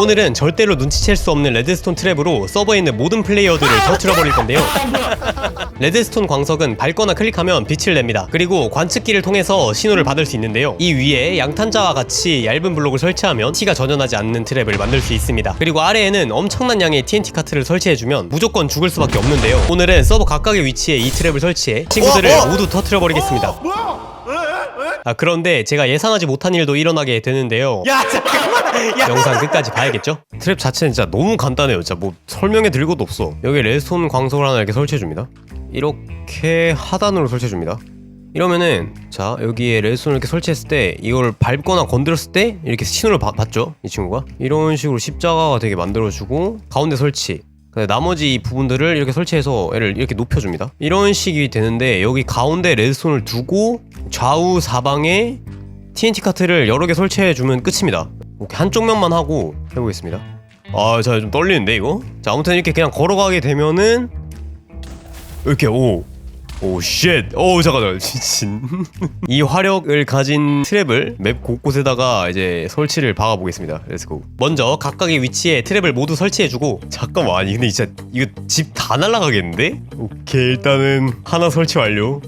오늘은 절대로 눈치챌 수 없는 레드스톤 트랩으로 서버에 있는 모든 플레이어들을 터트려 버릴 건데요. 레드스톤 광석은 밟거나 클릭하면 빛을 냅니다. 그리고 관측기를 통해서 신호를 받을 수 있는데요. 이 위에 양탄자와 같이 얇은 블록을 설치하면 티가 전혀 나지 않는 트랩을 만들 수 있습니다. 그리고 아래에는 엄청난 양의 TNT 카트를 설치해주면 무조건 죽을 수밖에 없는데요. 오늘은 서버 각각의 위치에 이 트랩을 설치해 친구들을 어, 어? 모두 터트려 버리겠습니다. 아 그런데 제가 예상하지 못한 일도 일어나게 되는데요. 야 잠깐만. 야. 영상 끝까지 봐야겠죠? 트랩 자체는 진짜 너무 간단해요. 진짜 뭐 설명해 드릴 것도 없어. 여기 레스톤 광석을 하나 이렇게 설치해 줍니다. 이렇게 하단으로 설치해 줍니다. 이러면은 자 여기에 레스톤을 이렇게 설치했을 때 이걸 밟거나 건드렸을 때 이렇게 신호를 받, 받죠 이 친구가 이런 식으로 십자가가 되게 만들어주고 가운데 설치 근데 나머지 이 부분들을 이렇게 설치해서 얘를 이렇게 높여줍니다 이런 식이 되는데 여기 가운데 레드스톤을 두고 좌우 사방에 TNT 카트를 여러 개 설치해주면 끝입니다 오케이 한쪽 면만 하고 해보겠습니다 아, 자, 좀 떨리는데, 이거? 자, 아무튼 이렇게 그냥 걸어가게 되면은, 이렇게, 오. 오, 쉣. 오, 잠깐, 잠깐. 미친. 이 화력을 가진 트랩을 맵 곳곳에다가 이제 설치를 박아보겠습니다. 렛츠고. 먼저 각각의 위치에 트랩을 모두 설치해주고, 잠깐만. 아니, 근데 진짜, 이거 집 다 날아가겠는데? 오케이, 일단은 하나 설치 완료.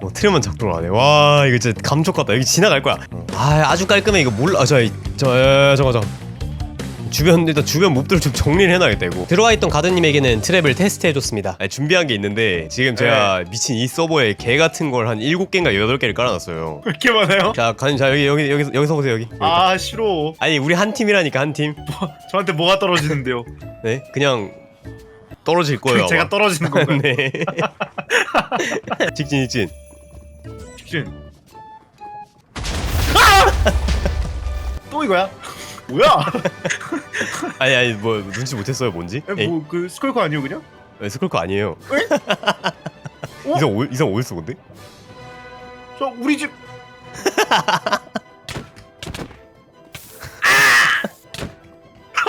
어, 트랩만 작동을 안 해. 와, 이거 진짜 감쪽 같다. 여기 지나갈 거야. 아, 아주 깔끔해. 이거 몰라. 아, 저, 저. 주변 일단 주변 몹들을 좀 정리를 해놔야겠다 이거 들어와 있던 가드님에게는 트랩을 테스트해줬습니다 아니, 준비한 게 있는데 지금 제가 미친 이 서버에 개 같은 걸 한 7개인가 8개를 깔아놨어요 왜 이렇게 많아요? 자 가님 자 여기 여기 여기 여기서 보세요 여기 아 싫어. 아니 우리 한 팀이라니까 한팀 저한테 뭐가 떨어지는데요? 네 그냥 떨어질 거예요 제가 아마. 떨어지는 건가요? 네 직진 직진 직진. 아! 또 이거야? 뭐야? 아니 아니 뭐 눈치 못했어요 뭔지 에이, 뭐 그 스컬커 아니요 그냥? 네, 스컬커 아니에요 어? 이상 오, 이상 어딨어 근데 저 우리 집.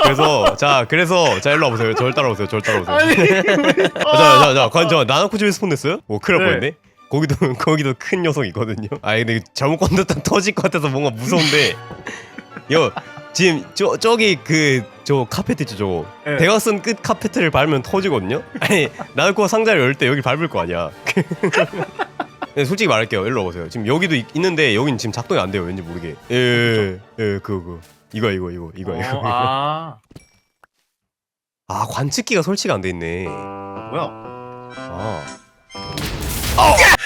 그래서 자 그래서 자 일로 와보세요 저를 따라오세요 저를 따라오세요 아니. 아, 자, 자, 자, 관, 저 나나코 집에 스폰 됐어요? 오, 큰일 날 네. 뻔했네. 거기도 거기도 큰 녀석 있거든요. 아, 근데 잘못 건졌다 터질 것 같아서 뭔가 무서운데. 요 지금 저 저기 그 저 카페트 있죠, 저거. 네. 대각선 끝 카페트를 밟으면 터지거든요. 아니, 나나코 상자를 열 때 여기 밟을 거 아니야. 근데 솔직히 말할게요. 일로 와보세요. 지금 여기도 있, 있는데 여긴 지금 작동이 안 돼요. 왠지 모르게. 예, 예, 예, 그거, 그거. 이거, 이거, 이거, 이거, 이거. 어, 아 아, 관측기가 설치가 안 돼 있네. 뭐야? 아.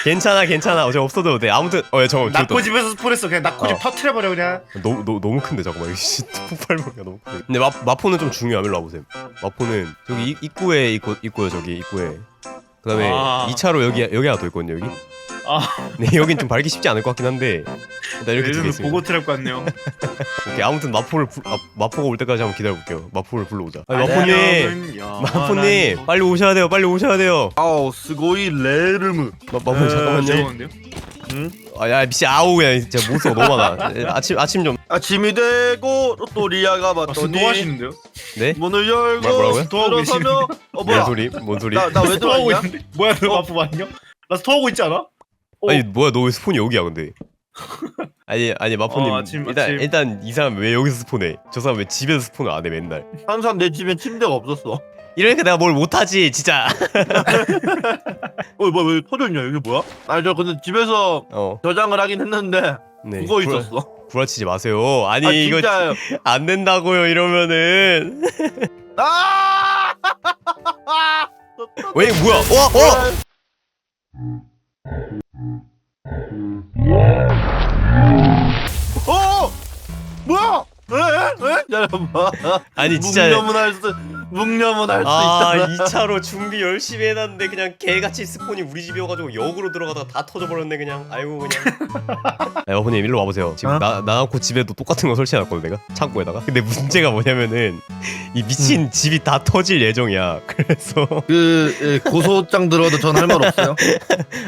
괜찮아 괜찮아 어제 없어도 돼 아무튼 어야 잠깐만 낙고 저거 집에서 스포했어. 그냥 낙고 집 어. 터트려 버려 그냥. 너무 너, 너무 큰데 잠깐만 이거 씨 폭발물이야 너무 큰데 근데 마, 마포는 좀 중요함 일로 와보세요 마포는 저기 이- 입구에 있고 있고요 저기 입구에 그 다음에 아. 2차로 여기 여기 하나 더 있거든요 여기 아 네 여긴 좀 밟기 쉽지 않을 것 같긴 한데 일단 이렇게 두개 요즘 있습니다 보고 트랩 같네요. 오케이, 아무튼 마포를 불, 아, 마포가 올 때까지 한번 기다려볼게요 마포를 불러오자 아니, 마포님 마포님 빨리 오셔야 돼요 빨리 오셔야 돼요 아우 스고이 레르무 마, 마포님 잠깐만요 잠깐만요. 아야 미씨 아우 그냥 진짜 못써 너무 많아 아침 아침 좀 아침이 되고 또 리아가 아, 봤더니 또 하시는데요? 네? 문을 열고 뭐라- 뭐라고요? 스토어하고 들어서며 어뭔 뭐야 소리? 뭔 소리? 나나왜 들어왔냐 있는데? 뭐야 너 어. 마프 맞냐? 나 스토어하고 있지 않아? 어. 아니 뭐야 너 왜 스폰이 여기야 근데? 아니 아니 마포님 어, 아침, 일단 아침. 일단 이 사람 왜 여기서 스폰해? 저 사람 왜 집에서 스폰을 안 해 맨날? 항상 내 집엔 침대가 없었어 이러니까 내가 뭘 못하지 진짜. 어뭐왜 터졌냐 이게 뭐야 아니 저 근데 집에서 어. 저장을 하긴 했는데 네. 죽어 구라- 있었어 구라치지 마세요. 아니 아 이거 진짜요 안 된다고요 이러면은. 아 왜 뭐야? 어 어. 어 뭐야 왜? 왜? 잠깐만 아니 진짜. 할수 묵념은 할 수 아 있잖아. 2차로 준비 열심히 해놨는데 그냥 개같이 스폰이 우리 집이어가지고 역으로 들어가다가 다 터져버렸네 그냥. 아이고 그냥. 야 어머님 일로 와보세요. 지금 어? 나, 나놓고 집에도 똑같은 거 설치해놨거든 내가. 창고에다가. 근데 문제가 뭐냐면은 이 미친 집이 다 터질 예정이야. 그래서 그 예, 고소장 들어도 전 할 말 없어요?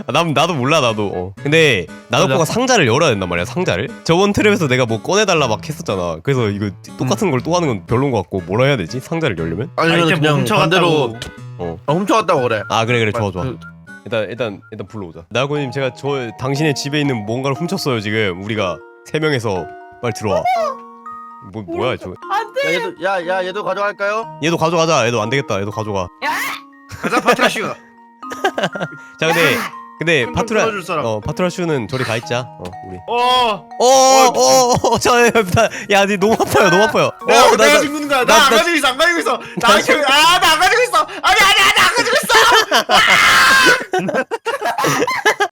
아, 난, 나도 몰라 나도. 어. 근데 맞아. 상자를 열어야 된단 말이야 상자를. 저번 트랩에서 내가 뭐 꺼내달라 막 했었잖아. 그래서 이거 똑같은 걸 또 하는 건 별론 것 같고 뭐라 해야 되지? 상자를 열려면 아니면 아이템 그냥 훔쳐갔다고. 반대로 아, 훔쳐갔다고 그래. 아 그래 그래. 좋아 좋아. 그- 일단 일단 일단 불러오자. 나고님 제가 저 당신의 집에 있는 뭔가를 훔쳤어요 지금. 우리가 세 명에서 빨리 들어와. 뭐 뭐야 저. 야 얘도 야, 야 얘도 가져갈까요? 얘도 가져가자. 얘도 안 되겠다. 얘도 가져가. 가자 파트라슈. 자 근데 근데 파트라 사람. 어 파트라슈는 저리 가 있자 어 우리 어. 어어어저야니 너무 아파요 너무 아파요 내가 어, 나- 내가 나- 죽는 거야. 나- 나 안 나- 가지고 있어. 안 가지고 있어. 나안 가지고 아나 안 가지고 있어. 아니 아니 아니 안 가지고 있어.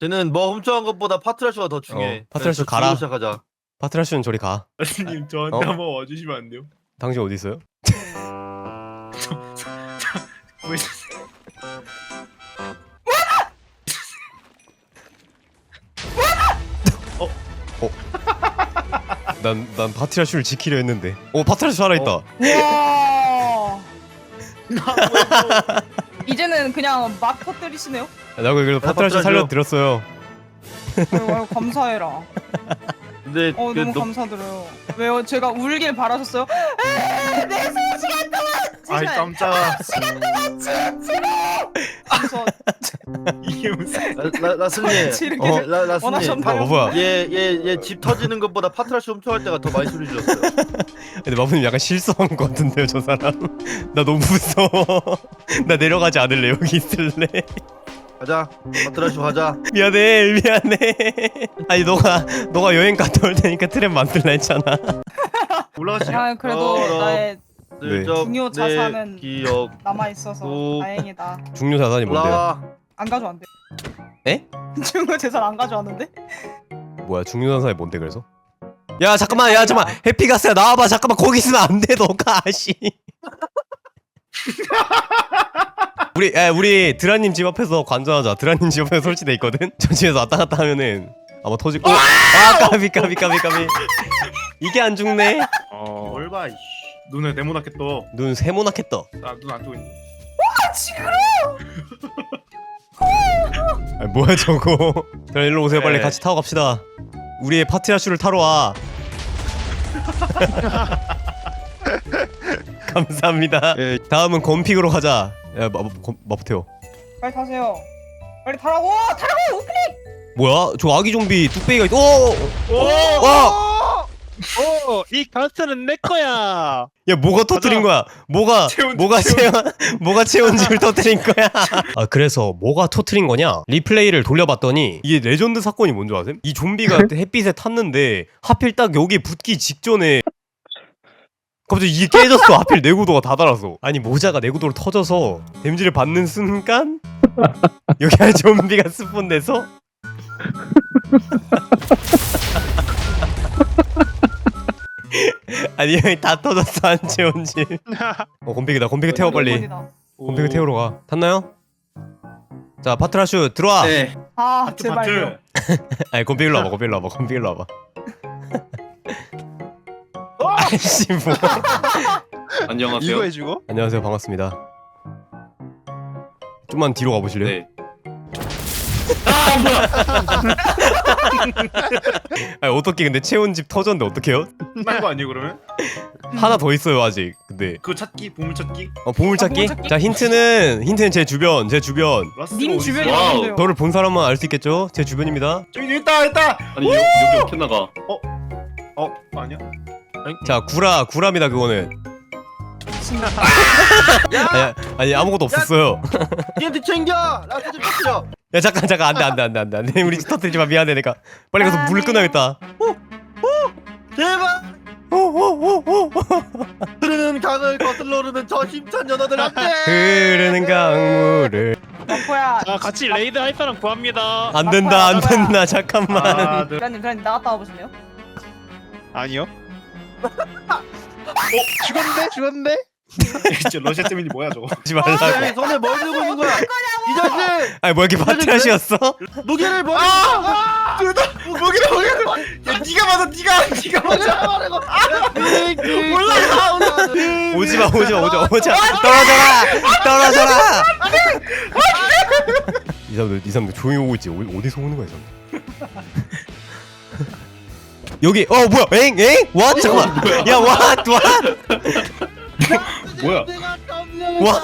쟤는 뭐 훔쳐간 것보다 파트라슈가 더 중요해. 어, 파트라슈 그래서 가라. 지금 시작하자. 파트라슈는 저리 가 아스님 저한테 어? 한번 와주시면 안 돼요? 당신 어디 있어요 왜? 난난 파트라슈를 지키려 했는데 어 파트라슈 살아 있다 와. 이제는 그냥 막 터뜨리시네요. 나 그래도 파트라슈 파트라슈. 살려 드렸어요 아유, 아유, 감사해라. 근데 어그 너무 너- 감사드려요. 왜요? 제가 울길 바라셨어요? 에이, 내 소시간 동안 아이 깜짝아. 시간 동안. 그래서 이게 무슨? 라- 라- 라스님 지르게 어. 라- 라스님 원하셨나요? 어 뭐야 얘얘얘 집 터지는 것보다 파트라슈 훔쳐갈 때가 더 많이 소리 질렀어요. 근데 마부님 약간 실수한 것 같은데요 저 사람 나 너무 무서워 나 내려가지 않을래 여기 있을래 가자 파트라슈 가자. 미안해 미안해 아니 너가 너가 여행 갔다 올 테니까 트랩 만들라 했잖아 올라가시죠. 아 그래도 어, 나의 네. 중요 자산은 기억 남아 있어서 오. 다행이다. 중요 자산이 뭔데요 올라와. 안 가져왔대. 에? 중요 재산 안 가져왔는데? 뭐야 중요 자산이 뭔데 그래서 야 잠깐만 야 잠깐만 해피가스야 나와봐 잠깐만 거기 있으면 안돼 너가 아씨 우리 에 우리 드라님 집 앞에서 관전하자 드라님 집 앞에 설치돼 있거든 저 집에서 왔다 갔다 하면은 아마 터질 거. 아 까비 까비 까비 까비 이게 안 죽네 어. 뭘 봐. 이씨. 눈에 네모나게 떠. 눈 세모나게 떠 나 눈 안 뜨고 있네. 아 뭐야 저거 드라 일로 오세요 빨리 네. 같이 타고 갑시다 우리의 파티라슈를 타러 와 감사합니다 다음은 건픽으로 가자 야 마, 건- 마부테오 빨리 타세요. 빨리 타라고! 타라고! 우클릭! 뭐야 저 아기 좀비 뚝배기가 있... 오! 오! 와! 오, 이 가스는 내 거야. 야 뭐가 터뜨린 거야? 뭐가 체온, 뭐가 체온. 체온 뭐가 체온집을 터뜨린 거야? 아 그래서 뭐가 터뜨린 거냐? 리플레이를 돌려봤더니 이게 레전드 사건이 뭔지 아세요? 이 좀비가 햇빛에 탔는데 하필 딱 여기 붙기 직전에 갑자기 이게 깨졌어 하필 내구도가 다 달았어 아니 모자가 내구도로 터져서 데미지를 받는 순간 여기 한 좀비가 스폰돼서 아니 여기 다 터졌어 안 채운지 어 곰피기다 곰피기 태워 빨리. 곰피기 태우러 가 탔나요? 자 파트라슈 들어와 네. 아 파트 제발요. 파트. 아니 곰피기 일로 와봐 곰피기 일로 와봐 곰피기 일로 와봐 아이씨 뭐 안녕하세요. 이거 해주고? 안녕하세요 반갑습니다 좀만 뒤로 가보실래요? 네. 아니 어떻게 근데 채운 집 터졌는데 어떡해요? 딴거 아니에요 그러면? 하나 더 있어요 아직 근데 그 찾기 보물 찾기. 어 보물찾기? 아, 보물찾기? 자 힌트는 힌트는 제 주변 제 주변 님? 와우. 어딘데요? 저를 본 사람만 알 수 있겠죠? 제 주변입니다 저기 있다 있다. 아니 여, 여기 어떻게 나가? 어 아니야? 자 구라 구라입니다 그거는 야 아니, 아니 아무것도 없었어요 TNT 챙겨. 라스 좀 터뜨려. 야 잠깐 잠깐 안돼 안돼 안돼 안돼 안돼 우리 집 터뜨리지 마 미안해 내가 빨리 가서 물을 끊어야겠다 제발. 오오오오 흐르는 강을 거슬러 오르는 저 힘찬 연어들한테. 흐르는 강물을 마포야. 자, 같이 레이드 할 사람 구합니다. 안 된다 안 된다 잠깐만 아, 네. 브라님 브라님 나갔다 와보실래요? 아니요. 어, 죽었는데? 죽었는데? 진짜 러시아 재민이 뭐야 저거? 하지 말라고. 야, 손에 뭘 들고 있는 거야? 이 자식! 아니 뭐 이렇게 파트라시였어? 무게를 버리고. 아! 뭐기다 뭐기다. 야 네가 맞아 네가 네가 맞아. 올라가 올라가. 오지 마 오지 마 오지 마 오지 마. 떨어져라 떨어져라. 이 사람들 이 사람들 조용히 오고 있지. 어디- 어디서 오는 거야 이 사람들? 여기 어 뭐야 엥엥? 와 잠깐만. 야? 와, 뭐야? 와.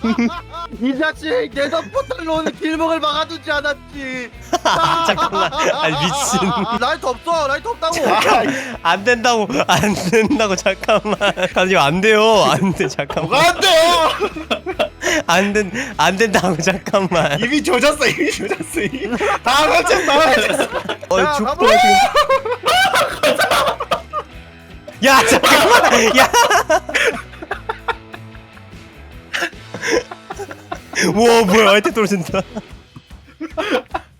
이 자식 내 덕포탈로 오는 길목을 막아두지 않았지. 잠깐만. 아니 미친. 라이트 없어. 라이트 없다고. 안 된다고. 안 된다고. 잠깐만. 아니 안 돼요. 안 돼. 잠깐만. 뭐가 안 돼요? 안 된 안 된다고. 잠깐만. 이미 조졌어. 이미 조졌어. 이미. 다 맞췄어. 어. 야, 죽고 가보자. 지금 야 잠깐만. 야 우와 뭐야 아이템 떨어진다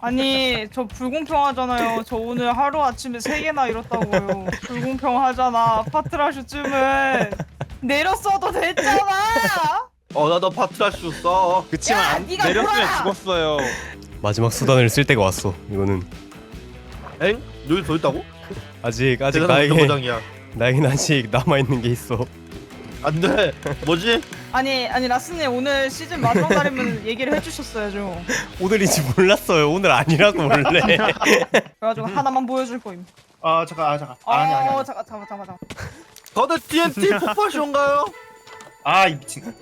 아니 저 불공평하잖아요. 저 오늘 하루 아침에 세 개나 잃었다고요. 불공평하잖아. 파트라슈쯤은 내렸어도 됐잖아. 어나 너 파트라슈 써 그치만 야, 안 네가 내렸으면 뭐야? 죽었어요. 마지막 수단을 쓸 때가 왔어 이거는 엥? 여기 더 있다고? 아직 아직 대단한 나에게 나에겐 아직 남아있는 게 있어 안돼 뭐지? 아니 아니 라스님 오늘 시즌 마지막 날이면 얘기를 해주셨어야죠. 오늘인지 몰랐어요 오늘 아니라고 원래 그래가지고 하나만 보여줄 거임. 아 잠깐 아 잠깐 어 아니 아니 아니 잠깐 잠깐 잠깐 잠깐. 거대 TNT 폭발쇼인가요? 아이 미친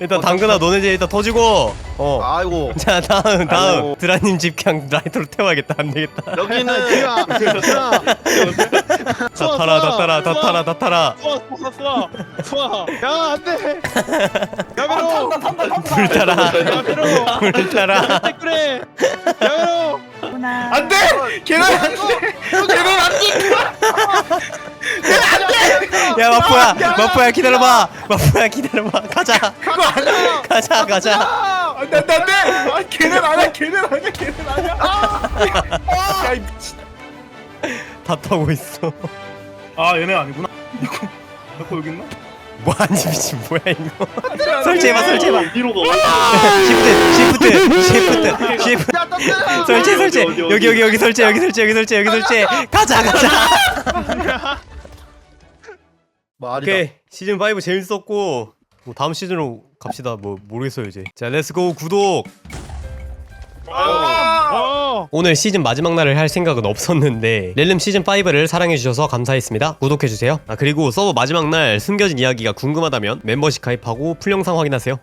일단 당근아 너네 집 일단 터지고 어. 아이고 자 다음 다음 아이고. 드라님 집 그냥 라이터로 태워야겠다 안 되겠다 여기는 다 타라 다 타라 다 타라 다 타라 쏘아 쏘아 쏘아. 야 안돼. 야메로. 탐다. 불 타라 야메로. 불 타라 그래. 야메로. 안돼 걔는 안돼 걔는 안돼 야 마포야 마포야 기다려봐. 마포야 기다려봐. 가자. 그거 아니야 가자 가자. 안돼 안돼 안돼 아 걔는 아니야 걔는 아니야 걔는 아니야 야이 미친 다 타고 있어. 아 얘네 아니구나. 이거 이거 여기 있나? 뭐 아니 미친 뭐야 이거. 설치해봐 설치해봐. 어디로 가? 시프트 시프트 시프트 시프트. 야 떴다 설치 설치. 어디, 어디, 여기 여기 여기 설치 여기 설치 여기 설치. 여기 설치 가자 가자 뭐 아니다. 오케이. 시즌 5 재밌었고 뭐 다음 시즌으로 갑시다. 뭐 모르겠어요 이제. 자 렛츠고 구독! 어. 오늘 시즌 마지막 날을 할 생각은 없었는데 렐름 시즌 5를 사랑해 주셔서 감사했습니다. 구독해 주세요. 아 그리고 서버 마지막 날 숨겨진 이야기가 궁금하다면 멤버십 가입하고 풀 영상 확인하세요